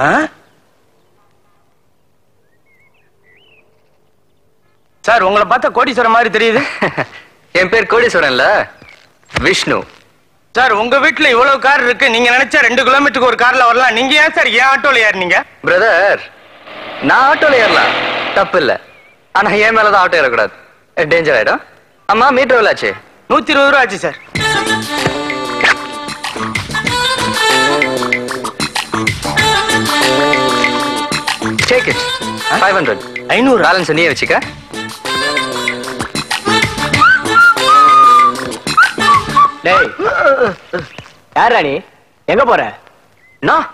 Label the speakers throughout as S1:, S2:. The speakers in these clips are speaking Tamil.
S1: ஆ? சார் உங்களை பார்த்தா கோடீஸ்வரன் மாதிரி தெரியுது.
S2: என் பேர் கோடீஸ்வரன்ல. விஷ்ணு.
S1: சார் உங்க வீட்டுல இவ்வளவு கார் இருக்கு. நீங்க நினைச்சா ரெண்டு கிலோமீட்டருக்கு ஒரு கார்ல வரலாம். நீங்க ஏன் சார் ஏன் ஆட்டோல ஏறினீங்க?
S2: பிரதர் நான் ஆட்டோல ஏறலாம். தப்பு இல்ல ஆனா என் மேலதான் ஆட்டோ ஏறக்கூடாது. டேஞ்சர் ஆயிடும். அம்மா மீட்டர் எவ்வளவு ஆச்சு?
S1: நூத்தி இருபது ரூபா ஆச்சு சார்.
S2: ஃபைவ் ஹண்ட்ரட்
S1: ஐநூறு
S2: பேலன்ஸ் நீயே வச்சுக்க.
S3: டேய். யாரா நீ? எங்க போற?
S2: நான்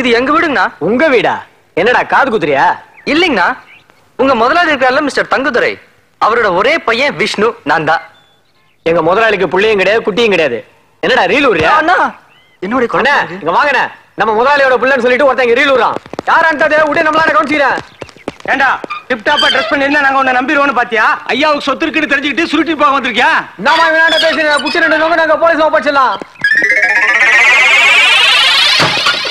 S2: இது எங்க வீடுங்கண்ணா?
S3: உங்க வீடா? என்னடா காது குத்துறியா?
S2: இல்லைங்கண்ணா. உங்க முதலாளி இருக்கார்ல மிஸ்டர் தங்குதுரை. அவரோட ஒரே பையன் விஷ்ணு நான் தான்.
S3: எங்க முதலாளிக்கு புள்ளையும் கிடையாது குட்டியும் கிடையாது. என்னடா ரீல்
S2: அண்ணா என்னுடைய குழந்தை
S3: இங்க வாங்கண்ணே. நம்ம முதலாளியோட புள்ளன்னு சொல்லிட்டு ஒருத்தன் இங்க ரீல் விடுறான் யாரான்ட்டதே விட்டு நம்மளால கவனிச்சுக்கிறேன்.
S1: ஏண்டா டிப் டாப்பா ட்ரெஸ் பண்ணிருந்தா நாங்க உன்னை நம்பிடுவோம்னு பாத்தியா?
S4: ஐயாவுக்கு சொத்து இருக்குன்னு தெரிஞ்சுக்கிட்டு சுருட்டி போக வந்திருக்கியா?
S3: என்னமா வேணாண்ட பேசுறேன் புடிச்சு ரெண்டு நோங்க நாங்க போலீஸ்ல ஒப்படைச்சிடலாம்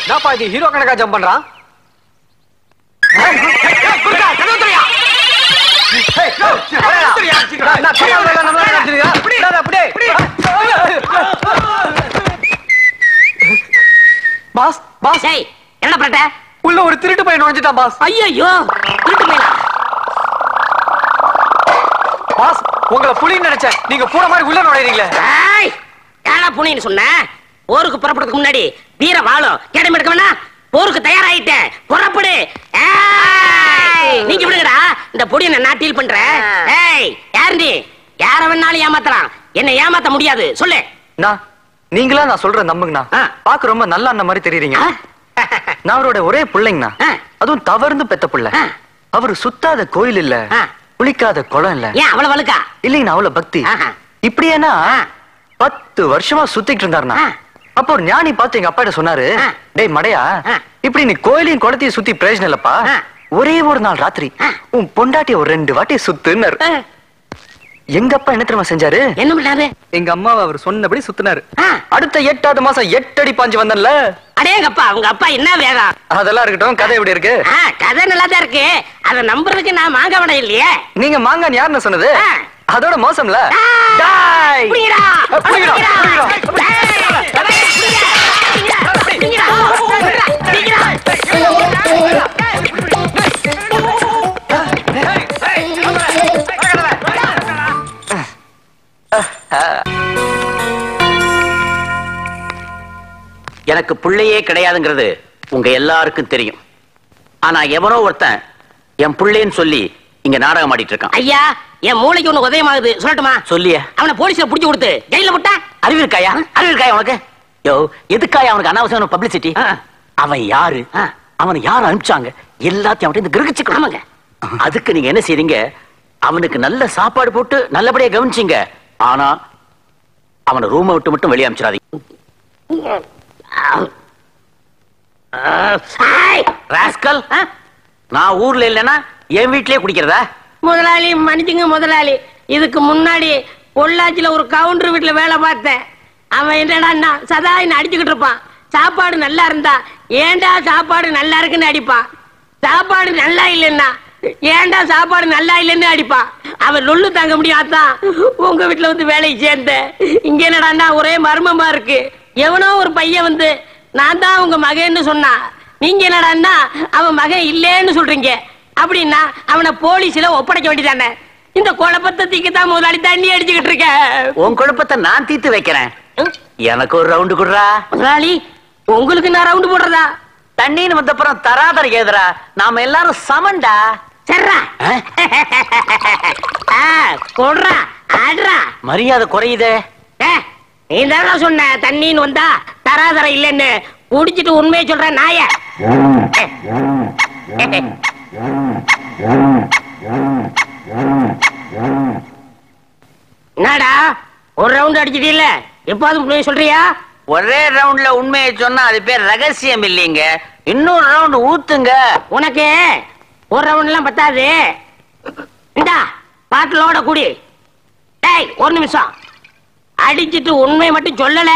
S3: என்னப்பா இது ஹீரோ கணக்கா ஜம்ப் பண்றான் பாஸ் பாஸ்.
S5: என்ன பிரட்ட
S3: உள்ள ஒரு திருட்டு பையன் நுழைஞ்சிட்டான் பாஸ்.
S5: ஐயோ திருட்டு
S3: பாஸ் உங்களை புலின்னு நினைச்சேன். நீங்க பூர மாதிரி உள்ள நுழைறீங்களே
S5: ஏய் ஏடா புனின்னு சொன்ன? போருக்கு புறப்படுறதுக்கு முன்னாடி வீர வாழும் கேடம் எடுக்க வேணா. போருக்கு தயாராயிட்டேன் புறப்படு. ஏய், நீங்க விடுங்கடா. இந்த பொடியை நான் டீல் பண்றேன்? ஏய் யார் நீ யார வேணாலும் ஏமாத்தலாம். என்ன ஏமாத்த முடியாது. சொல்லு.
S2: நீங்களா நான் சொல்றேன் நம்புங்கண்ணா. பாக்க ரொம்ப நல்ல அண்ணன் மாதிரி தெரியுறீங்க? நான் அவரோட ஒரே பிள்ளைங்கண்ணா. அதுவும் தவறுந்து பெத்த பிள்ளை. அவரு சுத்தாத கோயில் இல்ல. குளிக்காத குளம் இல்ல
S5: ஏன் அவ்வளவு வழுக்கா
S2: இல்லைங்கண்ணா அவ்வளவு பக்தி. இப்படியேனா. பத்து வருஷமா சுத்திட்டு இருந்தாருண்ணா. அப்போ ஒரு ஞானி பார்த்து எங்க அப்பா சொன்னாரு. டேய் மடையா. இப்படி நீ கோயிலையும் குளத்தையும் சுத்தி பிரயோஜனம் இல்லப்பா. ஒரே ஒரு நாள் ராத்திரி. உன் பொண்டாட்டிய ஒரு ரெண்டு வாட்டி சுத்துன்னாரு எங்க அப்பா என்ன தெரியுமா செஞ்சாரு?
S5: என்ன பண்ணாரு?
S2: எங்க அம்மாவை அவர் சொன்னபடி சுத்தினாரு. அடுத்த எட்டாவது மாசம் எட்டு அடி பாஞ்சு வந்தன்ல.
S5: அடேங்கப்பா உங்க அப்பா என்ன வேகம்?
S2: அதெல்லாம் இருக்கட்டும் கதை எப்படி இருக்கு?
S5: கதை நல்லா தான் இருக்கு. அத நம்புறதுக்கு நான் மாங்க விட இல்லையே.
S2: நீங்க மாங்கான் யாருன்னு சொன்னது. அதோட மோசம்ல?
S5: ஆ,
S2: டாய்.
S5: புடிங்கடா,
S2: புடிங்கடா,
S6: எனக்கு பிள்ளையே கிடையாதுங்கிறது உங்க எல்லாருக்கும் தெரியும். ஆனா எவனோ ஒருத்தன் என் பிள்ளைன்னு சொல்லி இங்க நாடகம் ஆடிட்டு இருக்கான்.
S5: ஐயா என் மூளைக்கு ஒண்ணு உதயமாகுது. சொல்லட்டுமா?
S6: சொல்லிய.
S5: அவனை போலீஸ்ல புடிச்சு கொடுத்து ஜெயில விட்டா
S6: அறிவு இருக்காயா? அறிவு இருக்காயா உனக்கு? யோ எதுக்காயா அவனுக்கு அனாவசியம் பப்ளிசிட்டி. அவன் யாரு. அவனை யார் அனுப்பிச்சாங்க? எல்லாத்தையும் அவன்கிட்ட கிரகிச்சுக்கணும்
S5: ஆமாங்க.
S6: அதுக்கு நீங்க என்ன செய்றீங்க? அவனுக்கு நல்ல சாப்பாடு போட்டு நல்லபடியா கவனிச்சீங்க. ஆனா அவனை ரூமை விட்டு மட்டும் வெளியே ராஸ்கல் நான் ஊர்ல இல்லைன்னா என் வீட்லயே குடிக்கிறதா?
S5: முதலாளி மன்னிச்சுங்க முதலாளி. இதுக்கு முன்னாடி பொள்ளாச்சியில ஒரு கவுண்டர் வீட்டுல வேலை பார்த்தேன். அவன் என்னடா சதா என்ன அடிச்சுக்கிட்டு இருப்பான். சாப்பாடு நல்லா இருந்தா ஏன்டா சாப்பாடு நல்லா இருக்குன்னு அடிப்பான்? சாப்பாடு நல்லா இல்லைன்னா ஏன்டா சாப்பாடு நல்லா இல்லைன்னு அடிப்பான் அவன் லொல்லு தாங்க முடியாதான் உங்க வீட்டுல வந்து வேலைக்கு சேர்ந்தேன் இங்க என்னடான்னா ஒரே மர்மமா இருக்கு. எவனோ ஒரு பையன் வந்து நான் தான் உங்க மகன்னு சொன்னான் நீங்க என்னடான்னா அவன் மகன் இல்லேன்னு சொல்றீங்க. அப்படின்னா அவனை போலீஸ்ல ஒப்படைக்க வேண்டியதானே? இந்த குழப்பத்தை தீக்க தான் முதலாளி தண்ணி அடிச்சுக்கிட்டு இருக்க.
S6: உன் குழப்பத்தை நான் தீர்த்து வைக்கிறேன். எனக்கு ஒரு ரவுண்டு குடுறா.
S5: முதலாளி உங்களுக்கு நான் ரவுண்டு போடுறதா?
S6: தண்ணின்னு வந்தப்புறம் தராதர ஏதுரா நாம எல்லாரும் சமண்டா?
S5: கொடுறா ஆடுறா.
S6: மரியாதை குறையுதே.
S5: நீ தானே சொன்ன தண்ணின்னு வந்தா தராதர இல்லைன்னு குடிச்சிட்டு உண்மையை சொல்ற நாய. என்னடா ஒரு ரவுண்ட் அடிச்சிட்டீல்ல எப்பாவது உண்மையை சொல்றியா?
S6: ஒரே ரவுண்ட்ல உண்மையை சொன்னா அது பேர் ரகசியம் இல்லைங்க. இன்னொரு ரவுண்ட் ஊத்துங்க.
S5: உனக்கு? ஒரு ரவுண்ட் எல்லாம் பத்தாது. இந்தா பாட்டிலோட குடி. டேய் ஒரு நிமிஷம். அடிச்சிட்டு உண்மை மட்டும் சொல்லல.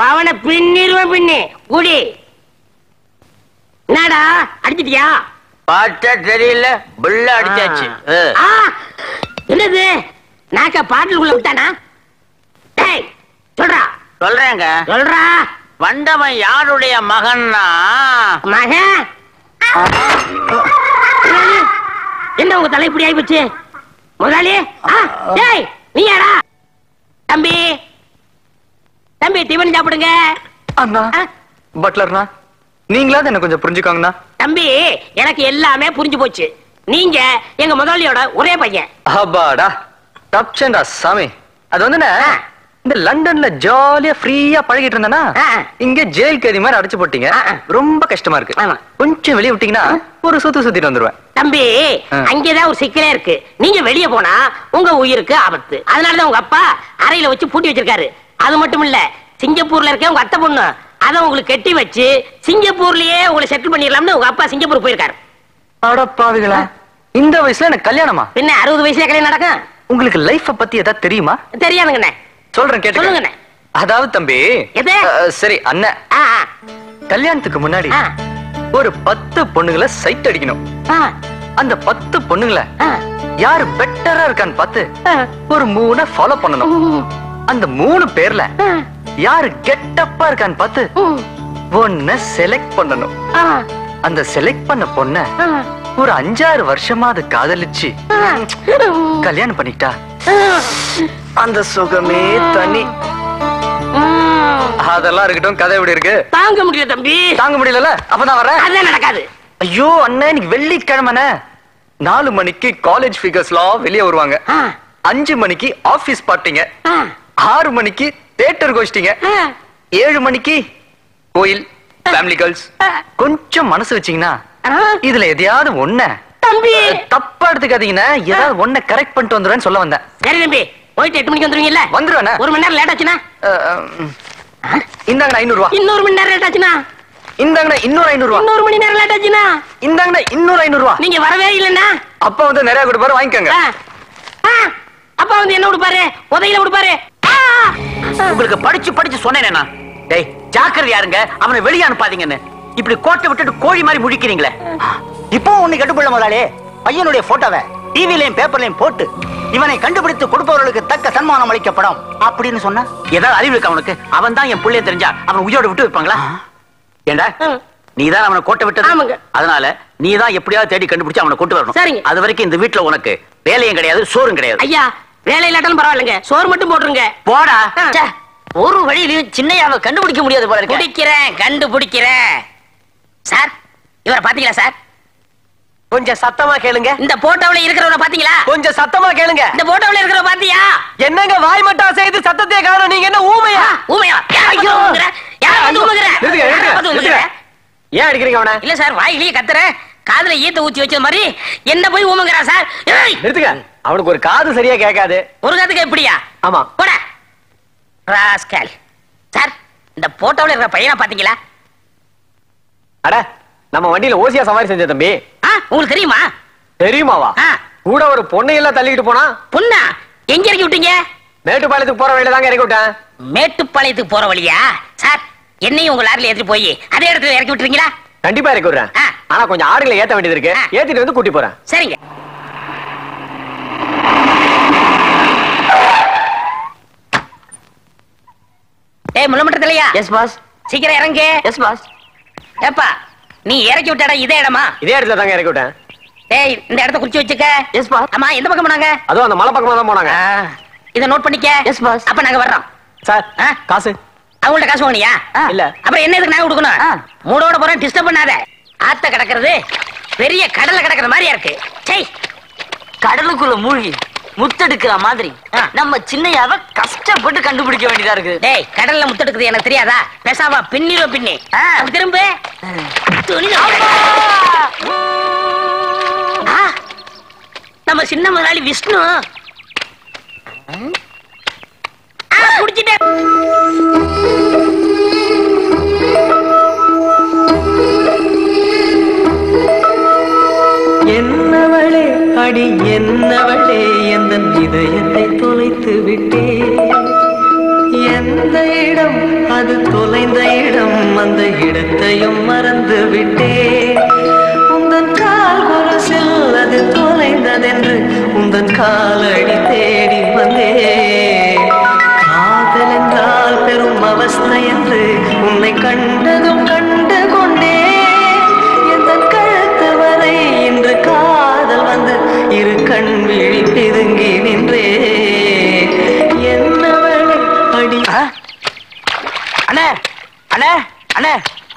S5: மவனை பின்னிருவேன் பின்னி. குடி. என்ன என்னடா அடிச்சிட்டியா?
S6: பார்த்தா தெரியல புள்ள அடிச்சாச்சு.
S5: என்னது? நாக்க பாட்டிலுக்குள்ள விட்டானா? டேய் சொல்றா.
S6: சொல்றேங்க.
S5: சொல்றா.
S6: வந்தவன் யாருடைய மகன்னா?
S5: மகன்? என்ன உங்க தலை இப்படி ஆயிப்போச்சு? முதலாளி டேய் நீ யாரா தம்பி தம்பி டிபன் சாப்பிடுங்க.
S2: அண்ணா பட்லர்னா நீங்களாவது என்ன கொஞ்சம் புரிஞ்சுக்கோங்கண்ணா.
S5: தம்பி எனக்கு எல்லாமே புரிஞ்சு போச்சு. நீங்க எங்க முதலாளியோட ஒரே பையன்.
S2: அப்பாடா தப்சேண்டா சாமி. அது வந்துண்ணே?
S5: ஆ.
S2: இந்த லண்டன்ல ஜாலியா ஃப்ரீயா பழகிட்டு இருந்தேனா. இங்க ஜெயில் கைதி மாதிரி அடைச்சு போட்டீங்க. ரொம்ப கஷ்டமா இருக்கு. கொஞ்சம் வெளிய விட்டீங்கன்னா ஒரு சுத்து சுத்திட்டு வந்துருவேன்.
S5: தம்பி. அங்கேதான் ஒரு சிக்கலே இருக்கு. நீங்க வெளிய போனா உங்க உயிருக்கு ஆபத்து. அதனாலதான் உங்க அப்பா அறையில வச்சு பூட்டி வச்சிருக்காரு. அது மட்டும் இல்ல சிங்கப்பூர்ல இருக்க உங்க அத்தை பொண்ணு அத உங்களுக்கு கட்டி வச்சு சிங்கப்பூர்லயே உங்களை செட்டில் பண்ணிடலாம்னு உங்க அப்பா சிங்கப்பூர் போயிருக்காரு.
S2: அடப்பாவிகளா இந்த வயசுல எனக்கு கல்யாணமா?
S5: பின்ன அறுபது வயசுல கல்யாணம் நடக்கும்?
S2: உங்களுக்கு லைஃப பத்தி ஏதாவது தெரியுமா?
S5: தெரியாதுங்கண்ணே.
S2: சொல்றேன் கேட்டு. அதாவது தம்பி சரி அண்ணன் கல்யாணத்துக்கு முன்னாடி ஒரு பத்து பொண்ணுங்களை சைட் அடிக்கணும். அந்த பத்து பொண்ணுங்களை யாரு பெட்டரா இருக்கான்னு பார்த்து. ஒரு மூணை ஃபாலோ பண்ணணும். அந்த மூணு பேர்ல யாரு கெட்டப்பா இருக்கான்னு பார்த்து ஒன்ன செலக்ட் பண்ணணும். அந்த செலக்ட் பண்ண பொண்ண ஒரு அஞ்சாறு வருஷமா அது காதலிச்சு. கல்யாணம் பண்ணிக்கிட்டா
S5: ஆ.
S2: அந்த சுகமே தனி. அதெல்லாம் இருக்கட்டும் கதை எப்படி இருக்கு?
S5: தாங்க முடியல தம்பி.
S2: தாங்க முடியல அப்பதான்
S5: அதான் நடக்காது.
S2: ஐயோ அண்ணன் இன்னைக்கு வெள்ளிக்கிழமைனே நாலு மணிக்கு காலேஜ் ஃபிகர்ஸ்லாம் வெளியே வருவாங்க. அஞ்சு மணிக்கு ஆபீஸ் பார்ட்டிங்க ஆறு மணிக்கு தியேட்டர் கோஷ்டிங்க. ஏழு மணிக்கு கோயில் ஃபேமிலி கேர்ள்ஸ் கொஞ்சம் மனசு வச்சீங்கன்னா. இதுல எதையாவது ஒண்ண.
S5: தம்பி.
S2: தப்பா எடுத்துக்காதீங்கன்னா ஏதாவது ஒண்ண கரெக்ட் பண்ணிட்டு வந்துடுறேன்னு சொல்ல வந்தேன்.
S5: சரி தம்பி. போயிட்டு எட்டு மணிக்கு வந்துருவீங்கல்ல?
S2: வந்துருவேண்ணே.
S5: ஒரு மணி நேரம் லேட் ஆச்சுன்னா.
S2: இந்தாங்கண்ணா ஐநூறு ரூபா
S5: இன்னொரு மணி நேரம் லேட் ஆச்சுன்னா?
S2: இந்தாங்கண்ணா இன்னொரு ஐநூறு ரூபா
S5: இன்னொரு மணி நேரம் லேட் ஆச்சுன்னா?
S2: இந்தாங்கண்ணா இன்னொரு ஐநூறு ரூபா
S5: நீங்க வரவே இல்லைன்னா
S2: அப்பா வந்து நிறைய கொடுப்பாரு வாங்கிக்கோங்க.
S5: அப்பா வந்து என்ன கொடுப்பாரு? உதவியில கொடுப்பாரு.
S6: உங்களுக்கு படிச்சு படிச்சு சொன்னேனே டேய் ஜாக்கிரதை யாருங்க அவனை வெளியே அனுப்பாதீங்கன்னு. இப்படி கோட்டை விட்டுட்டு கோழி மாதிரி முழிக்கிறீங்களே.
S7: இப்போ ஒண்ணு கட்டுப்பட முதலாளி. பையனுடைய போட்டோவை டிவிலையும் பேப்பர்லயும் போட்டு இவனை கண்டுபிடித்து கொடுப்பவர்களுக்கு தக்க சன்மானம் அளிக்கப்படும். அப்படின்னு சொன்ன?
S6: ஏதாவது அறிவு இருக்கா அவனுக்கு அவன் தான் என் புள்ளைய தெரிஞ்சா அவன் உயிரோட விட்டு வைப்பாங்களா? ஏண்டா. நீதான் அவனை கோட்டை விட்டது?
S5: ஆமாங்க.
S6: அதனால நீ தான் எப்படியாவது தேடி கண்டுபிடிச்சு அவனை கொண்டு வரணும்.
S5: சரிங்க.
S6: அது வரைக்கும் இந்த வீட்டுல உனக்கு வேலையும் கிடையாது சோறும் கிடையாது.
S5: ஐயா வேலை இல்லாட்டாலும் பரவாயில்லைங்க. சோறு மட்டும் போட்டுருங்க.
S6: போடா.
S7: ஒரு வழியிலையும் சின்னையாவை கண்டுபிடிக்க முடியாது போல இருக்கு.
S5: பிடிக்கிறேன் கண்டுபிடிக்கிறேன். சார் இவரை பாத்தீங்களா சார்?
S3: கொஞ்சம் சத்தமா கேளுங்க.
S5: இந்த போட்டோவுல இருக்கிறவரை பாத்தீங்களா?
S3: கொஞ்சம் சத்தமா கேளுங்க.
S5: இந்த போட்டோவுல இருக்கிறவரை பாத்தியா?
S3: என்னங்க வாய் மட்டும் செய்து சத்தத்தையே காணும். நீங்க என்ன ஊமையா?
S5: ஊமையா.
S3: ஏன் அடிக்கிறீங்க அவனை?
S5: இல்ல சார் வாயிலேயே கத்துறேன் காதுல ஈத்த ஊத்தி வச்ச மாதிரி என்ன போய் ஊமுங்கிறா சார்?
S3: நிறுத்துங்க. அவனுக்கு ஒரு காது சரியா கேட்காது.
S5: ஒரு காதுக்கு எப்படியா
S3: ஆமா.
S5: போட. ராஸ்கல். சார் இந்த போட்டோல இருக்கிற பையனை பாத்தீங்களா?
S3: அட நம்ம வண்டியில ஓசியா சவாரி செஞ்ச தம்பி.
S5: உங்களுக்கு தெரியுமா?
S3: தெரியுமாவா. கூட ஒரு பொண்ணை எல்லாம் தள்ளிக்கிட்டு போனா?
S5: பொண்ணா? எங்க இறக்கி விட்டீங்க?
S3: மேட்டுப்பாளையத்துக்கு போற வழியில தாங்க இறக்கி விட்டேன்.
S5: மேட்டுப்பாளையத்துக்கு போற வழியா? சார் என்னையும் உங்க லாரில ஏத்திட்டு போய் அதே இடத்துல இறக்கி விட்டுறீங்களா
S3: கண்டிப்பா இறக்கி விடுறேன். ஆனா கொஞ்சம் ஆடுகளை ஏத்த வேண்டியது இருக்கு. ஏத்திட்டு வந்து கூட்டி போறேன்.
S5: சரிங்க. ஏய் முள்ளமட்டத்திலையா
S7: எஸ் பாஸ்
S5: சீக்கிரம் இறங்கு.
S7: எஸ் பாஸ்
S5: ஏப்பா. நீ இறக்கி விட்ட இடம் இதே இடமா?
S3: இதே இடத்துல தாங்க இறக்கி விட்டேன்.
S5: டேய் இந்த இடத்த குறிச்சு வச்சுக்க.
S7: எஸ் பாஸ்
S5: ஆமா எந்த பக்கம் போனாங்க?
S3: அதுவும் அந்த மலை பக்கமா தான் போனாங்க.
S5: இத நோட் பண்ணிக்க.
S7: எஸ் பாஸ்
S5: அப்ப நாங்க வர்றோம்.
S3: சார்? காசு.
S5: அவங்கள்ட்ட காசு வாங்கினியா.
S3: இல்ல.
S5: அப்புறம் என்ன இதுக்கு நாங்க கொடுக்கணும். மூடோட போறேன் டிஸ்டர்ப் பண்ணாத. ஆத்த கிடக்கிறது பெரிய கடல்ல கிடக்குற மாதிரியா இருக்கு.
S7: கடலுக்குள்ள மூழ்கி. முத்தெடுக்கிற மாதிரி. நம்ம சின்னையாவை கஷ்டப்பட்டு கண்டுபிடிக்க வேண்டியதா இருக்குது
S5: டேய் கடல்ல முத்தெடுக்குது எனக்கு தெரியாதா? பேசாம பின்னிரோ பின்னி. திரும்ப. நம்ம சின்ன முதலாளி விஷ்ணு. ஆ, புடிச்சிட்டேன்
S8: என்னவளே அடி என்னவளே? இதயத்தை தொலைத்து விட்டே எந்த இடம் அது தொலைந்த இடம். அந்த இடத்தையும் மறந்து விட்டேன்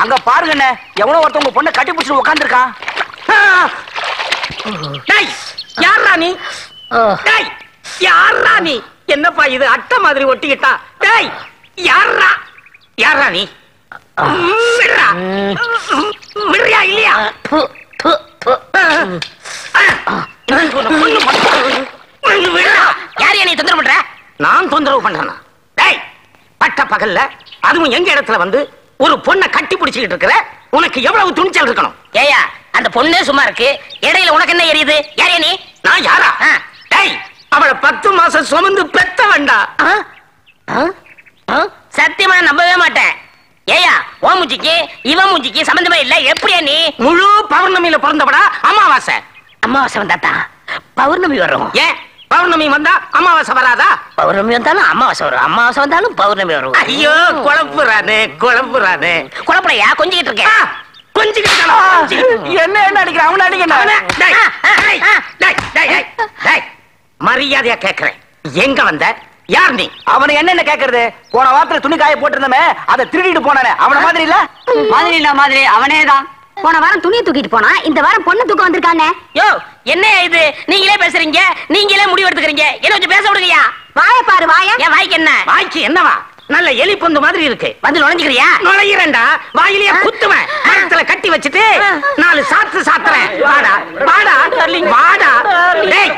S7: எவனோ ஒருத்தவங்க பொண்ணை கட்டி பிடிச்சிட்டு உட்காந்துருக்கான்
S9: யாரா நீ? யாரா நீ? என்னப்பா இது அட்டை மாதிரி ஒட்டிக்கிட்டா? டேய் யாரா யாரா நீ? விடுறா விடுறியா இல்லையா?
S5: யார் நீ தொந்தரவு பண்ற?
S9: நான் தொந்தரவு பண்றேனா? டேய் பட்ட பகல்ல அதுவும் எங்க இடத்துல வந்து ஒரு பொண்ணை கட்டி பிடிச்சிக்கிட்டு இருக்கிற உனக்கு எவ்வளவு துணிச்சல் இருக்கணும்?
S5: ஏயா அந்த பொண்ணே சும்மா இருக்கு. இடையில உனக்கு என்ன எரியுது? யாரே நீ
S9: நான் யாரா. டேய் அவளை பத்து மாசம் சுமந்து பெத்த வேண்டா
S5: ஆ? ஆ? ஆ? சத்தியமா நம்பவே மாட்டேன். ஏயா ஓ மூஞ்சிக்கு இவன் மூஞ்சிக்கு சம்பந்தமே இல்ல. எப்படியா நீ
S9: முழு பௌர்ணமியில பிறந்தவடா அமாவாசை.
S5: அமாவாசை வந்தாத்தா? பௌர்ணமி வரும்.
S9: ஏன்? பௌர்ணமி வந்தா அமாவாசை வராதா?
S5: பௌர்ணமி வந்தாலும் அமாவாசை வரும். அமாவாசை வந்தாலும் பௌர்ணமி வரும்.
S9: ஐயோ குழப்புறானே குழப்புறானே
S5: குழப்பலையா? கொஞ்சிக்கிட்டு இருக்கேன்.
S7: என்ன என்ன அடிக்கிற? அவனை.
S9: மரியாதையா கேக்குறேன். எங்க வந்த? யார் நீ?
S7: அவனை என்னென்ன கேக்குறது? போன வாரத்துல துணி காய போட்டிருந்தமே அதை திருடிட்டு போனானே. அவன மாதிரி இல்ல?
S10: மாதிரி இல்ல மாதிரி. அவனே தான் போன வாரம் துணியை தூக்கிட்டு போனா இந்த வாரம் பொண்ணு தூக்க வந்திருக்கானே.
S5: யோ என்ன இது? நீங்களே பேசுறீங்க? நீங்களே முடிவு எடுத்துக்கிறீங்க என்ன கொஞ்சம் பேச விடுங்கயா
S10: வாய பாரு வாய.
S5: என் வாய்க்கு என்ன?
S9: வாய்க்கு என்னவா? நல்ல எலி பொந்து மாதிரி இருக்கு.
S5: வந்து நுழைஞ்சுக்கிறியா?
S9: நுழையிறேன்டா. வாயிலேயே குத்துவேன். மரத்துல கட்டி வச்சுட்டு நாலு சாத்து சாத்துறேன். வாடா வாடா வாடா. டேய்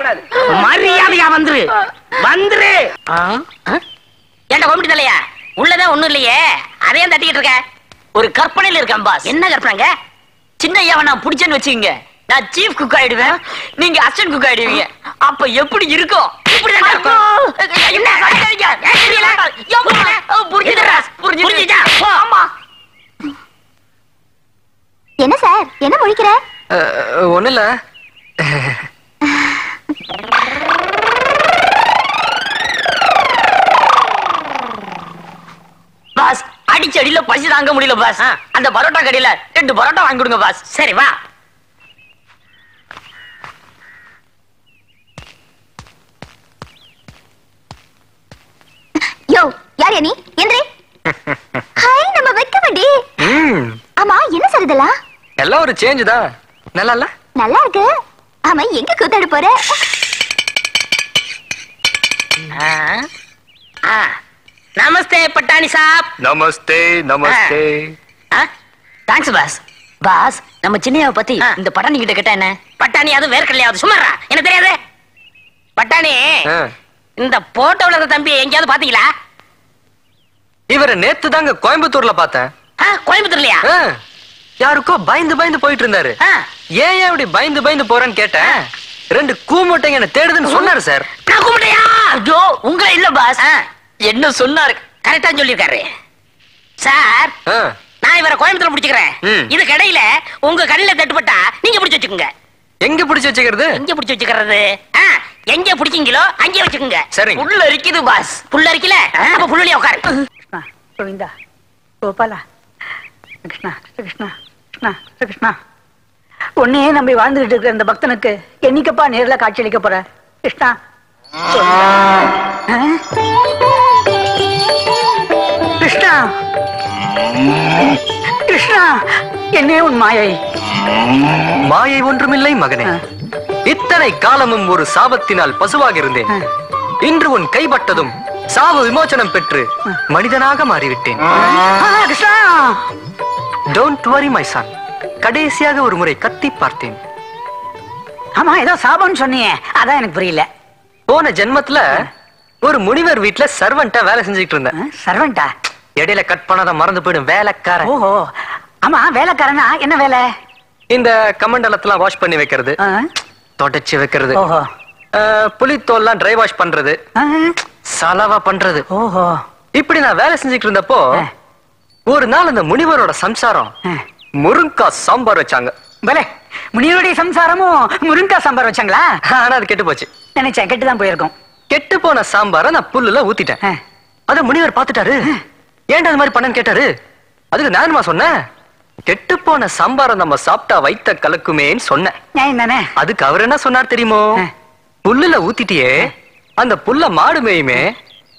S9: மரியாதையா வந்துரு. வந்துரு.
S5: ஏன்டா கொம்பிட்டு தலையா? உள்ளதான் ஒண்ணும் இல்லையே. அதையும் தட்டிக்கிட்டு இருக்க.
S11: ஒரு கற்பனையில இருக்கேன் பாஸ்.
S5: என்ன கற்பனைங்க?
S11: சின்ன ஐயாவை நான் பிடிச்சேன்னு வச்சுக்கோங்க. நான் சீஃப் குக் ஆயிடுவேன். நீங்க அசிஸ்டன்ட் குக் ஆயிடுவீங்க. அப்ப எப்படி இருக்கும்.
S5: என்ன
S10: சார்? என்ன முழிக்கிற?
S2: ஒண்ணு இல்ல
S11: பாஸ் அடிச்ச அடியில பசி தாங்க முடியல பாஸ். அந்த பரோட்டா கடையில ரெண்டு பரோட்டா வாங்கி கொடுங்க பாஸ்.
S5: சரி வா
S10: யோ யார் நீ எந்திரி. ஹாய் நம்ம வைக்க வண்டி
S2: ம்.
S10: ஆமா என்ன சார் இதெல்லாம்?
S2: எல்லாம் ஒரு சேஞ்ச் தான். நல்லா இல்ல
S10: நல்லா இருக்கு. ஆமா எங்க கூத்தாட போற?
S5: ஆ. ஆ. நமஸ்தே பட்டாணி சாப்.
S2: நமஸ்தே நமஸ்தே.
S11: தேங்க்ஸ் பாஸ் பாஸ் நம்ம சின்னையாவை பத்தி. இந்த பட்டாணி கிட்ட கேட்டா என்ன?
S5: பட்டாணி அது வேர்க்கலையாவது சும்மாரா எனக்கு தெரியாது. பட்டாணி. இந்த போட்டோல இருக்க தம்பி எங்கேயாவது பாத்தீங்களா
S2: இவரை நேத்து தாங்க கோயம்புத்தூர்ல பார்த்தேன்.
S5: ஆ, கோயம்புத்தூர்லயா?
S2: யாருக்கோ பயந்து பயந்து போயிட்டு இருந்தாரு. ஏன் இப்படி பயந்து பயந்து போறேன்னு கேட்டேன். ரெண்டு கூமுட்டைங்க என்ன தேடுதுன்னு சொன்னாரு சார்.
S5: நான் கூப்பிட்டையா
S11: ஐயோ உங்களை இல்ல பாஸ். என்ன சொன்னாரு?
S5: கரெக்டா சொல்லியிருக்காரு. சார் நான் இவரை கோயம்புத்தூர்ல பிடிச்சுக்கிறேன்.
S2: ம்.
S5: இதுக்கு இடையில உங்க கண்ணில தட்டுப்பட்டா நீங்க பிடிச்சு வச்சுக்கோங்க.
S2: எங்க பிடிச்சு வச்சுக்கிறது?
S5: எங்க பிடிச்சு வச்சுக்கிறது? ஆ, எங்க பிடிக்கீங்களோ அங்கே வச்சுக்கோங்க.
S2: சரிங்க.
S11: உள்ள இருக்குது பாஸ்.
S5: புள்ள இருக்கல அப்ப புள்ளிய உட்காரு.
S12: கோவிந்தா கோபாலா கிருஷ்ணா கிருஷ்ணா கிருஷ்ணா கிருஷ்ணா உன்னையே நம்பி வாழ்ந்துகிட்டு இருக்கிற இந்த பக்தனுக்கு என்னைக்கப்பா நேர்ல காட்சியளிக்க போற? கிருஷ்ணா? கிருஷ்ணா கிருஷ்ணா என்னே உன் மாயை.
S2: மாயை ஒன்றுமில்லை மகனே. இத்தனை காலமும் ஒரு சாபத்தினால் பசுவாக இருந்தேன். இன்று உன் கைப்பட்டதும் சாவு விமோசனம் பெற்று மனிதனாக மாறிவிட்டேன். டோன்ட் வரி மை சன் கடைசியாக ஒரு முறை கத்தி பார்த்தேன்.
S12: ஆமா ஏதோ சாபம்னு சொன்னியே. அதான் எனக்கு புரியல.
S2: போன ஜென்மத்துல ஒரு முனிவர் வீட்டுல சர்வன்ட்டா வேலை செஞ்சுட்டு இருந்தேன்.
S12: சர்வன்டா
S2: இடையில கட் பண்ணாத மறந்து போயிடும் வேலைக்காரன்.
S12: ஓஹோ. ஆமா வேலைக்காரனா? என்ன வேலை?
S2: இந்த கமண்டலத்தெல்லாம் வாஷ் பண்ணி வைக்கிறது? தொடச்சி வைக்கிறது.
S12: ஓஹோ.
S2: அஹ், புலித்தோல்லாம் ட்ரை வாஷ் பண்றது? சலவா பண்றது.
S12: ஓஹோ.
S2: இப்படி நான் வேலை செஞ்சுட்டு இருந்தப்போ. ஒரு நாள் அந்த முனிவரோட சம்சாரம். முருங்கா சாம்பார் வச்சாங்க.
S12: பலே முனிவருடைய சம்சாரமும் முருங்கா சாம்பார் வச்சாங்களா?
S2: ஆனா அது கெட்டு போச்சு.
S12: நினைச்சேன் கெட்டுதான் போயிருக்கும்.
S2: கெட்டு போன சாம்பாரை நான் புல்லுல ஊத்திட்டேன். அத முனிவர் பாத்துட்டாரு ஏன்டா அது மாதிரி பண்ணன்னு கேட்டாரு. அதுக்கு நானுமா சொன்னேன்? கெட்டு போன சாம்பாரை நம்ம சாப்பிட்டா வைத்த கலக்குமேன்னு சொன்னேன். அதுக்கு அவர் என்ன சொன்னார் தெரியுமோ. புல்லுல ஊத்திட்டியே. அந்த புல்ல மாடு மேயுமே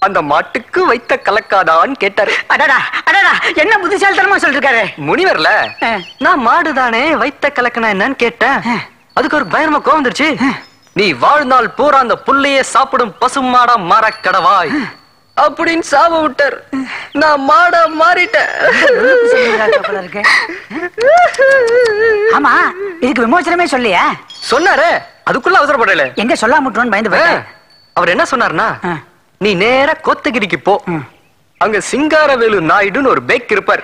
S2: அந்த மாட்டுக்கு வைத்த கலக்காதான்னு கேட்டாரு.
S12: அடடா அடடா என்ன புத்திசாலித்தனமா சொல்லிருக்காரு?
S2: முனிவர்ல நான் மாடுதானே வைத்த கலக்கனா என்னன்னு கேட்டேன். அதுக்கு ஒரு பயங்கரமா கோவம் வந்துருச்சு. நீ வாழ்நாள் பூரா அந்த புல்லையே சாப்பிடும் பசும் மாடா மாற கடவாய். அப்படின்னு சாப விட்டார். நான் மாடா மாறிட்டேன்.
S12: ஆமா இதுக்கு விமோசனமே சொல்லியா?
S2: சொன்னாரு அதுக்குள்ள அவசரப்படல
S12: எங்க சொல்லாம விட்டுருவோன்னு பயந்து போயிட்டேன்.
S2: அவர் என்ன சொன்னார்னா நீ நேரா கோத்தகிரிக்கு போ. அங்க சிங்காரவேலு நாயுடுன்னு ஒரு பேக் இருப்பார்.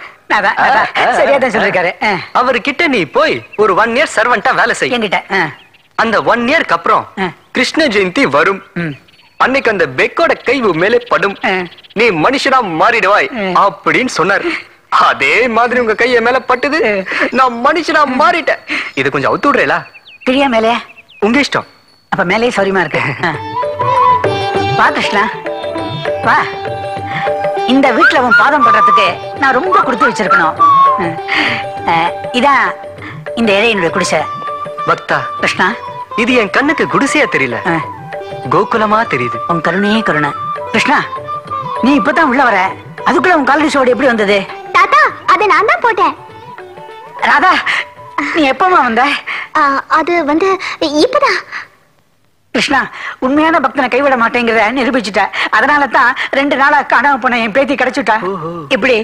S2: அவர்கிட்ட நீ போய் ஒரு ஒன் இயர் சர்வெண்டா வேலை செய்.
S12: என்கிட்ட ஆ.
S2: அந்த ஒன் இயர்க்கு அப்புறம் கிருஷ்ண ஜெயந்தி வரும். அன்னைக்கு அந்த பெக்கோட கை உன் மேலே படும். நீ மனுஷனா மாறிடுவாய் அப்படின்னு சொன்னார். அதே மாதிரி உங்க கைய மேல பட்டுது. நான் மனுஷனா மாறிட்டேன். இது கொஞ்சம் அவுத்து விடுறேலா
S12: கிழியா மேலே.
S2: உங்க இஷ்டம்.
S12: அப்ப மேலே சௌரியமா இருக்கு. வா கிருஷ்ணா. வா இந்த வீட்டுல உன் பாதம் படுறதுக்கு நான் ரொம்ப கொடுத்து வச்சிருக்கணும். இதான் இந்த இடையினுடைய குடிசை.
S2: பக்தா
S12: கிருஷ்ணா.
S2: இது என் கண்ணுக்கு குடிசையா தெரியல. கோகுலமா தெரியுது.
S12: உன் கருணையே கருணை. கிருஷ்ணா நீ இப்பதான் உள்ள வர. அதுக்குள்ள உன் காலடி சோடு எப்படி வந்தது?
S10: தாத்தா அதை நான் தான் போட்டேன்.
S12: ராதா நீ எப்பமா வந்த?
S10: அது வந்து இப்பதான்.
S12: கிருஷ்ணா உண்மையான பக்தனை கைவிட மாட்டேங்கிறத நிரூபிச்சுட்ட. அதனால தான் ரெண்டு நாளா காணாம போன என் பேத்தி கிடைச்சுட்டா. இப்படி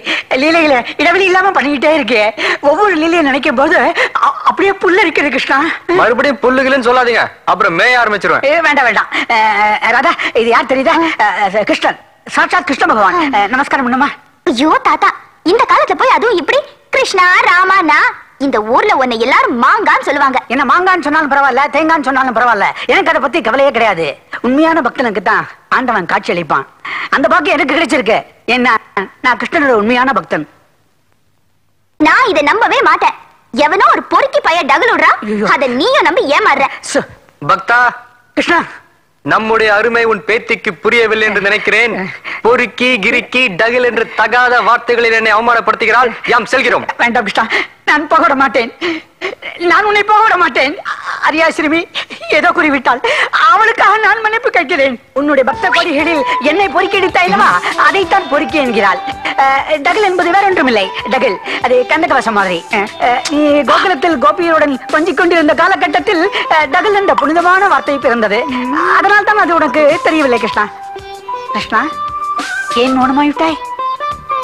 S12: லீலைகளை இடைவெளி இல்லாம பண்ணிக்கிட்டே இருக்கே. ஒவ்வொரு லீலையை நினைக்கும் போது அப்படியே புல்ல இருக்குது கிருஷ்ணா.
S2: மறுபடியும் புல்லுகளுன்னு சொல்லாதீங்க. அப்புறம் மேய ஆரம்பிச்சிருவேன்.
S12: வேண்டாம் வேண்டாம். ராதா இது யார் தெரியுதா? கிருஷ்ணன். சாட்சாத் கிருஷ்ண பகவான். நமஸ்காரம் பண்ணுமா?
S10: ஐயோ தாத்தா இந்த காலத்துல போய் அதுவும் இப்படி? கிருஷ்ணா ராமானா இந்த ஊர்ல உன்னை எல்லாரும் மாங்கான்னு சொல்லுவாங்க.
S12: என்ன மாங்கான்னு சொன்னாலும் பரவாயில்ல தேங்கான்னு சொன்னாலும் பரவாயில்ல. எனக்கு அதை பத்தி கவலையே கிடையாது. உண்மையான பக்தனுக்கு தான் ஆண்டவன் காட்சி அளிப்பான். அந்த பாக்கியம் எனக்கு கிடைச்சிருக்கு. என்ன நான் கிருஷ்ணனோட உண்மையான பக்தன்.
S10: நான் இதை நம்பவே மாட்டேன். எவனோ ஒரு பொறுக்கி பைய டகுலுடுறான் அத நீயும் நம்பி ஏமாறுற.
S2: பக்தா
S12: கிருஷ்ணா.
S2: நம்முடைய அருமை உன் பேத்திக்கு புரியவில்லை என்று நினைக்கிறேன். பொறுக்கி கிறுக்கி டகில் என்று தகாத வார்த்தைகளில் என்னை அவமானப்படுத்துகிறாள். யாம் செல்கிறோம்.
S12: வேண்டாம் கிருஷ்ணா. நான் போக விட மாட்டேன். நான் உன்னை போக மாட்டேன். அரியா சிறுமி ஏதோ குறிவிட்டாள் அவளுக்காக நான் மன்னிப்பு கேட்கிறேன். உன்னுடைய பக்த கோடிகளில் என்னை பொறுக்கிடித்தாயிலவா அதைத்தான் பொறுக்கி என்கிறாள். அஹ், டகில் என்பது வேற ஒன்றுமில்லை டகில் அது கந்தகவசம் மாதிரி. நீ கோகுலத்தில் கோபியருடன் கொஞ்சிக் கொண்டிருந்த காலகட்டத்தில் அஹ், டகில் என்ற புனிதமான வார்த்தை பிறந்தது. அதனால் தான் அது உனக்கு தெரியவில்லை கிருஷ்ணா. கிருஷ்ணா ஏன் மௌனமாயிட்டாய்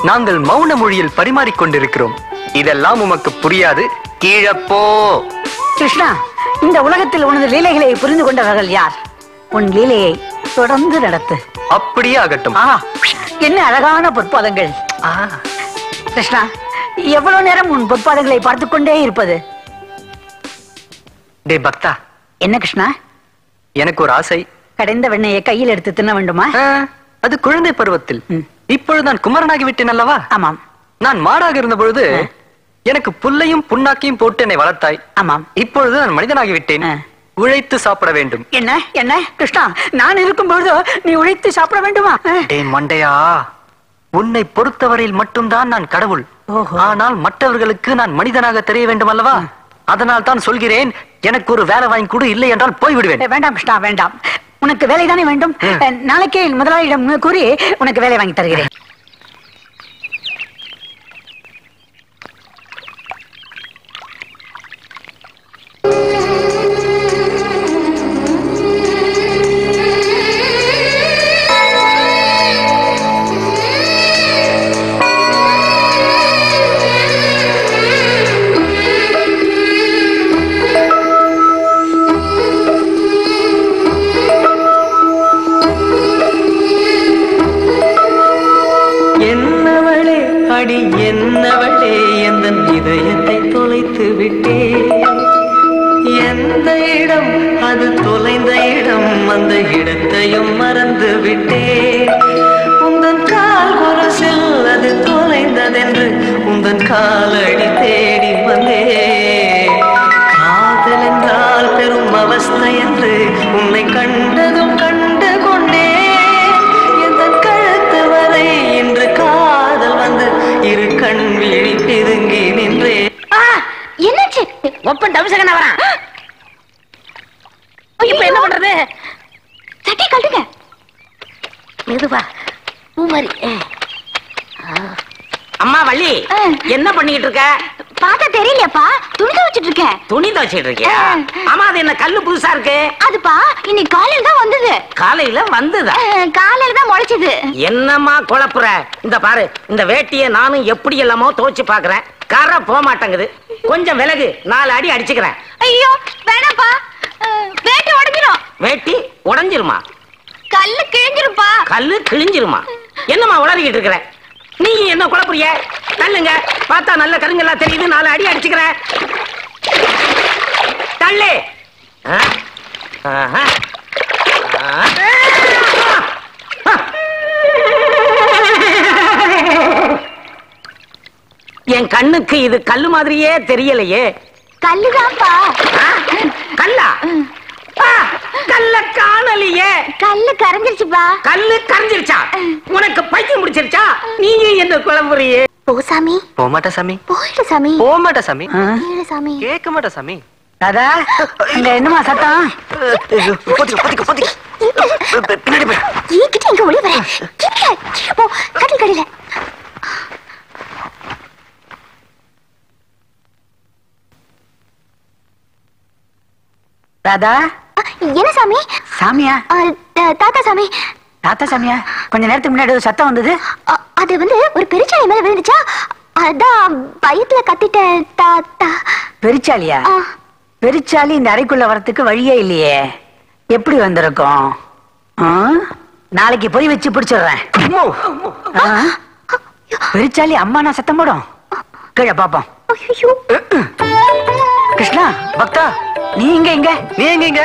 S2: நாங்கள் மௌன மொழியில் பரிமாறிக் கொண்டிருக்கிறோம். இதெல்லாம் உமக்கு புரியாது. கீழப்போ
S12: கிருஷ்ணா இந்த உலகத்தில் உனது லீலைகளை புரிந்து கொண்டவர்கள் யார்? உன் லீலையை தொடர்ந்து நடத்து.
S2: அப்படியே ஆகட்டும்.
S12: என்ன அழகான பொற்பாதங்கள். கிருஷ்ணா எவ்வளவு நேரம் உன் பொற்பாதங்களை பார்த்துக் கொண்டே இருப்பது?
S2: டே பக்தா.
S12: என்ன கிருஷ்ணா?
S2: எனக்கு ஒரு ஆசை.
S12: கடைந்த வெண்ணையை கையில் எடுத்து தின்ன வேண்டுமா?
S2: அது குழந்தை பருவத்தில். இப்பொழுது நான் குமரனாகி விட்டேன் அல்லவா?
S12: ஆமாம்.
S2: நான் மாடாக இருந்த பொழுது எனக்கு புல்லையும் புண்ணாக்கையும் போட்டு என்னை வளர்த்தாய்.
S12: ஆமாம்.
S2: இப்பொழுது நான் மனிதனாகி விட்டேன். உழைத்து சாப்பிட வேண்டும்.
S12: என்ன? என்ன? கிருஷ்ணா நான் இருக்கும் பொழுது நீ உழைத்து சாப்பிட வேண்டுமா?
S2: டே மண்டையா உன்னை பொறுத்தவரையில் மட்டும்தான் நான் கடவுள். ஆனால் மற்றவர்களுக்கு நான் மனிதனாக தெரிய வேண்டும் அல்லவா? அதனால் தான் சொல்கிறேன் எனக்கு ஒரு வேலை வாங்கி கொடு இல்லை என்றால் போய்விடுவேன்.
S12: ஏ, வேண்டாம் கிருஷ்ணா வேண்டாம். உனக்கு வேலை தானே வேண்டும் நாளைக்கே முதலாளியிடம் கூறி உனக்கு வேலை வாங்கி தருகிறேன்.
S8: கண்டதும் கண்டு கொண்டே எந்தன் கழுத்து வரை இன்று காதல் வந்து இரு கண் விழி பிதுங்கி நின்றே
S5: என்னாச்சு? ஒப்பன் தவிசகன வரான் இப்ப என்ன பண்றது?
S10: சட்டை கழுங்க
S5: மெதுவா. பூ மாதிரி. அம்மா வள்ளி என்ன பண்ணிக்கிட்டு இருக்க?
S10: பார்த்தா தெரியலையாப்பா. துணி துவைச்சிட்டு இருக்கேன்
S5: துணி துவைச்சிட்டு இருக்கியா ஆமா அது என்ன கல்லு புதுசா இருக்கு?
S10: அதுப்பா இன்னைக்கு காலையில தான் வந்தது.
S5: காலையில வந்ததா?
S10: காலையில தான் முளைச்சது.
S5: என்னம்மா குழப்புற? இந்த பாரு இந்த வேட்டிய நானும் எப்படி எல்லாமோ துவைச்சு பாக்குறேன் கரை போக மாட்டேங்குது கொஞ்சம் விலகு நாலு அடி அடிச்சுக்கிறேன்.
S10: ஐயோ வேணாப்பா வேட்டி உடைஞ்சிரும்.
S5: வேட்டி உடைஞ்சிருமா?
S10: கல்லு கிழிஞ்சிருப்பா
S5: கல்லு கிழிஞ்சிருமா? என்னம்மா உளறிக்கிட்டு இருக்கிற? நீ என்ன குழப்புறிய? தள்ளுங்க. பார்த்தா நல்ல கருங்கல்லா தெரியுது. நாலு அடி அடிச்சுக்கிறேன் தள்ளு. ஆ? ஆஹா. ஆ. என் கண்ணுக்கு இது கல்லு மாதிரியே தெரியலையே.
S10: கல்லுதான்ப்பா.
S5: கல்லா? கல்ல காணலையே
S10: கல்லு கரைஞ்சிருச்சுப்பா.
S5: கல்லு கரைஞ்சிருச்சா? உனக்கு பைத்தியம் முடிச்சிருச்சா நீங்க என்ன குழம்புறியே?
S10: போ சாமி.
S2: போக மாட்டேன் சாமி.
S10: போயிடு சாமி.
S2: போக மாட்டேன் சாமி
S10: சாமி.
S2: கேட்க மாட்டேன் சாமி.
S12: ராதா அங்க என்னமா சத்தம்?
S10: ஈக்கிட்ட எங்க ஒளி வர. கிட்ட. கீழே போ. கட்டில் கடையில
S12: ராதா
S10: என்ன சாமி?
S12: சாமியா?
S10: தாத்தா சாமி.
S12: தாத்தா சாமியா? கொஞ்ச நேரத்துக்கு முன்னாடி ஒரு சத்தம் வந்தது.
S10: அது வந்து ஒரு பெருச்சாளி மேல விழுந்துச்சா? அதான் பயத்துல கத்திட்டேன் தாத்தா.
S12: பெரிச்சாலியா. பெரிச்சாலி இந்த அறைக்குள்ள வரத்துக்கு வழியே இல்லையே. எப்படி வந்திருக்கும்? ஆ? நாளைக்கு போய் வச்சு பிடிச்சிடுறேன். ஆ? பெரிச்சாலி அம்மா நான் சத்தம் போடும். கீழே பாப்போம்.
S10: ஐயோ
S12: கிருஷ்ணா
S2: பக்தா
S12: நீ இங்க இங்க.
S2: நீ எங்க இங்க?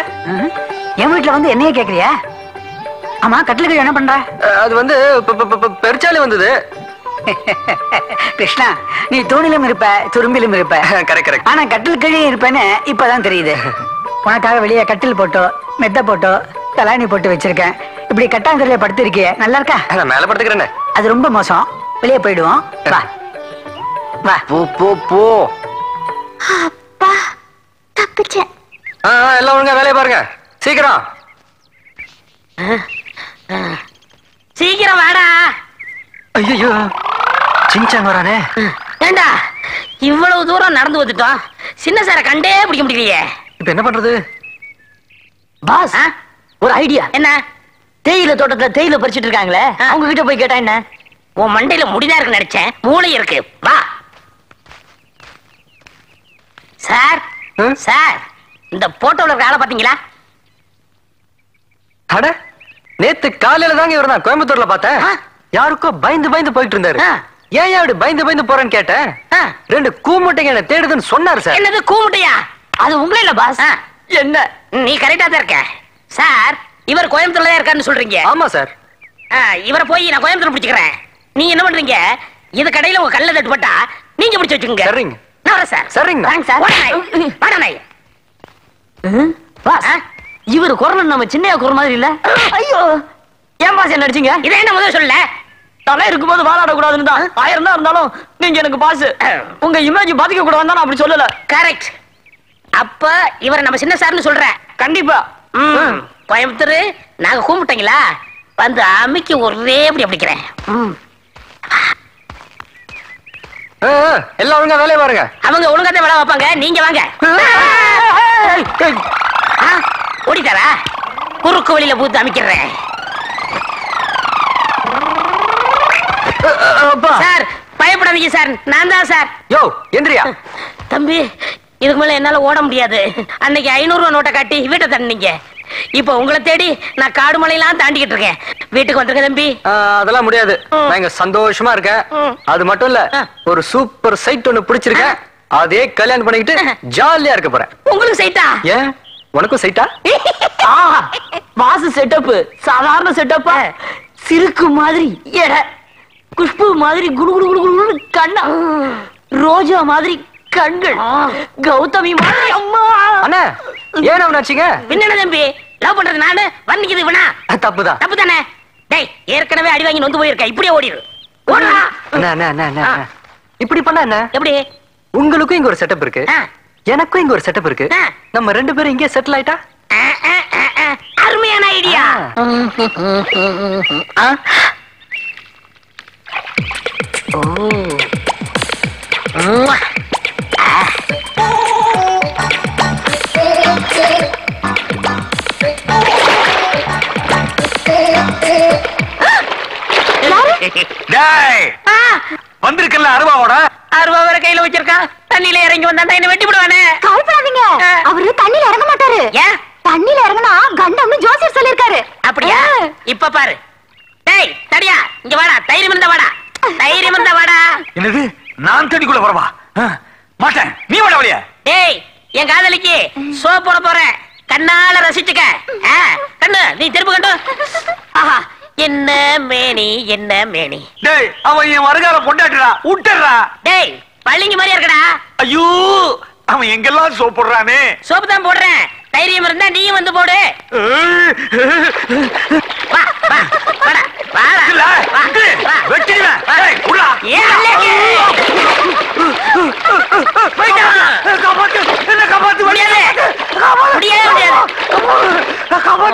S12: என் வீட்டுல வந்து என்னைய கேக்குறியா? ஆமா கட்டிலுக்கு என்ன பண்ற?
S2: அது வந்து பெருச்சாலி வந்தது.
S12: கிருஷ்ணா நீ தூணிலும் இருப்ப துரும்பிலும் இருப்ப.
S2: கரெக்ட் கரெக்ட்
S12: ஆனா கட்டில் கீழே இருப்பேன்னு இப்பதான் தெரியுது. உனக்காக வெளியே கட்டில் போட்டோ மெத்த போட்டோ தலாணி போட்டு வச்சிருக்கேன். இப்படி கட்டாங்கரையில படுத்திருக்கிய நல்லா இருக்கா?
S2: மேல படுத்துக்கிறேன்.
S12: அது ரொம்ப மோசம். வெளியே போயிடுவோம். வா. வா.
S2: போ போ போ.
S10: அப்பா தப்பிச்சேன்
S2: எல்லாம் ஒழுங்கா வேலையை பாருங்க. சீக்கிரம்.
S5: சீக்கிரம் வாடா.
S2: ஐயோ சின்சாங் வரானே.
S5: ஏண்டா இவ்வளவு தூரம் நடந்து வந்துட்டோம். சின்ன சார கண்டே பிடிக்க முடியலையே.
S2: இப்ப என்ன பண்றது?
S11: பாஸ்? ஒரு ஐடியா.
S5: என்ன?
S11: தேயிலை தோட்டத்துல தேயிலை பறிச்சிட்டு இருக்காங்களே. அவங்க கிட்ட போய் கேட்டா என்ன?
S5: உன் மண்டையில முடிதான் இருக்கு நினைச்சேன். மூளை இருக்கு. வா. சார்? சார் இந்த போட்டோல இருக்க ஆளை பாத்தீங்களா
S2: அட நேத்து காலையில தாங்க இவர் நான் கோயம்புத்தூர்ல பார்த்தேன். யாருக்கோ பயந்து பயந்து போயிட்டு இருந்தாரு. ஏன் அப்படி பயந்து பயந்து போறேன்னு கேட்டேன். ரெண்டு கூமுட்டைங்க என்ன தேடுதுன்னு சொன்னாரு சார்.
S5: என்னது கூமுட்டையா?
S11: அது உங்களே இல்ல பாஸ். என்ன?
S5: நீ கரெக்டா தான் இருக்க. சார் இவர் கோயம்புத்தூர்ல தான் இருக்காருன்னு சொல்றீங்க.
S2: ஆமா சார்.
S5: இவரை போய் நான் கோயம்புத்தூர் பிடிச்சுக்கிறேன். நீங்க என்ன பண்றீங்க? இது கடையில உங்க கல்ல தட்டுப்பட்டா நீங்க பிடிச்சு வச்சுக்கோங்க.
S2: சரிங்க.
S5: நான் வரேன் சார்
S2: சரிங்க.
S5: வாங்க சார் வாடா நாய். வாடா நாய்.
S11: பாஸ்? இவர் குரல் நம்ம சின்னையா குரல் மாதிரி இல்ல? ஐயோ. ஏன் பாஸ் என்ன அடிச்சீங்க?
S5: இதை என்ன முதல்ல சொல்லல?
S11: தலை இருக்கும்போது வாழாட கூடாதுன்னு தான். ஆயிரம் தான் இருந்தாலும் நீங்க எனக்கு பாஸ். உங்க இமேஜ் பாதிக்க கூடாதுன்னு அப்படி சொல்லல.
S5: கரெக்ட் அப்ப இவரை நம்ம சின்ன சார்னு சொல்றேன்
S11: கண்டிப்பா.
S5: ம். கோயம்புத்தூர் நாங்க கூப்பிட்டீங்களா? வந்து அமிக்கி ஒரே அப்படி அப்படிக்கிறேன்
S2: எல்லாம் ஒழுங்கா வேலையை பாருங்க.
S5: அவங்க ஒழுங்காத வேலை வைப்பாங்க நீங்க வாங்க. ஓடிட்டாரா? குறுக்கு வழியில பூத்து அமைக்கிறேன் சார் பயப்படாதீங்க சார். நான் தான் சார்.
S2: யோ எந்திரியா.
S5: தம்பி இதுக்கு மேல என்னால ஓட முடியாது. அன்னைக்கு ஐநூறு ரூபா நோட்டை காட்டி வீட்டை தண்டிங்க இப்போ உங்களை தேடி நான் காடு மலையெல்லாம் தாண்டிக்கிட்டு இருக்கேன். வீட்டுக்கு வந்துருங்க தம்பி?
S2: அதெல்லாம் முடியாது. நான் இங்க சந்தோஷமா இருக்கேன். அது மட்டும் இல்ல. ஒரு சூப்பர் சைட் ஒண்ணு பிடிச்சிருக்கேன். அதே கல்யாணம் பண்ணிக்கிட்டு ஜாலியா இருக்க போறேன்.
S5: உங்களுக்கு சைட்டா
S2: ஏன்? உனக்கும் சைட்டா
S11: பாஸ் செட்டப் சாதாரண செட்டப்பா சிறுக்கு மாதிரி எடை குஷ்பு மாதிரி குடு குடு குடு குடு கண்ணா. ரோஜா மாதிரி கண்கள். கௌதமி மாதிரி அம்மா.
S2: அண்ணா ஏன் அவன் ஆச்சுங்க
S5: பின்ன தம்பி லவ் பண்றது நானு வர்ணிக்குது இவனா?
S2: தப்புதான்.
S5: தப்பு தானே டேய் ஏற்கனவே அடி வாங்கி நொந்து போயிருக்க இப்படியே ஓடிடு.
S2: இப்படி பண்ணா என்ன?
S5: எப்படி?
S2: உங்களுக்கும் இங்க ஒரு செட்டப் இருக்கு. எனக்கும் இங்க ஒரு செட்டப் இருக்கு. நம்ம ரெண்டு பேரும் இங்கே செட்டில் ஆயிட்டா?
S5: ஆ, ஆ, ஆ, ஆ. அருமையான ஐடியா
S4: டேய் வந்திருக்கல அருவாவோட?
S5: அருவா வேற கையில வச்சிருக்கான் தண்ணியில இறங்கி வந்தா என்ன வெட்டி விடுவானே
S10: கவலைப்படாதீங்க அவரு தண்ணியில இறங்க மாட்டாரு.
S5: ஏன்?
S10: தண்ணியில இறங்கினா கண்டம்னு ஜோசியர் சொல்லிருக்காரு
S5: அப்படியா? இப்ப பாரு. டேய் தடியா இங்க வாடா தைரியம் இருந்தா வாடா. தைரியம் இருந்தா வாடா.
S4: என்னது? நான் தண்ணிக்குள்ள வரவா மாட்டேன். நீ வாட வழியா
S5: டேய் என் காதலிக்கு சோ போட போறேன். கண்ணால ரசிச்சுக்க. கண்ணு நீ திரும்ப கண்டு ஆஹா என்ன மேனி என்ன மேனி?
S4: டேய் அவன் என் வருகால கொண்டாடுறா விட்டுறா
S5: டேய் பள்ளிங்க மாதிரியா இருக்கடா?
S4: ஐயோ அவன் எங்கெல்லாம் சோப்படுறானே
S5: சோப்பு தான் போடுறேன். தைரியம் இருந்தா நீயும் வந்து போடு.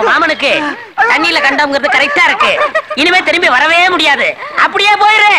S5: மாமனுக்கு தண்ணியில கண்டோங்கிறது கரெக்டா இருக்கு. இனிமே திரும்பி வரவே முடியாது. அப்படியே போயிரு.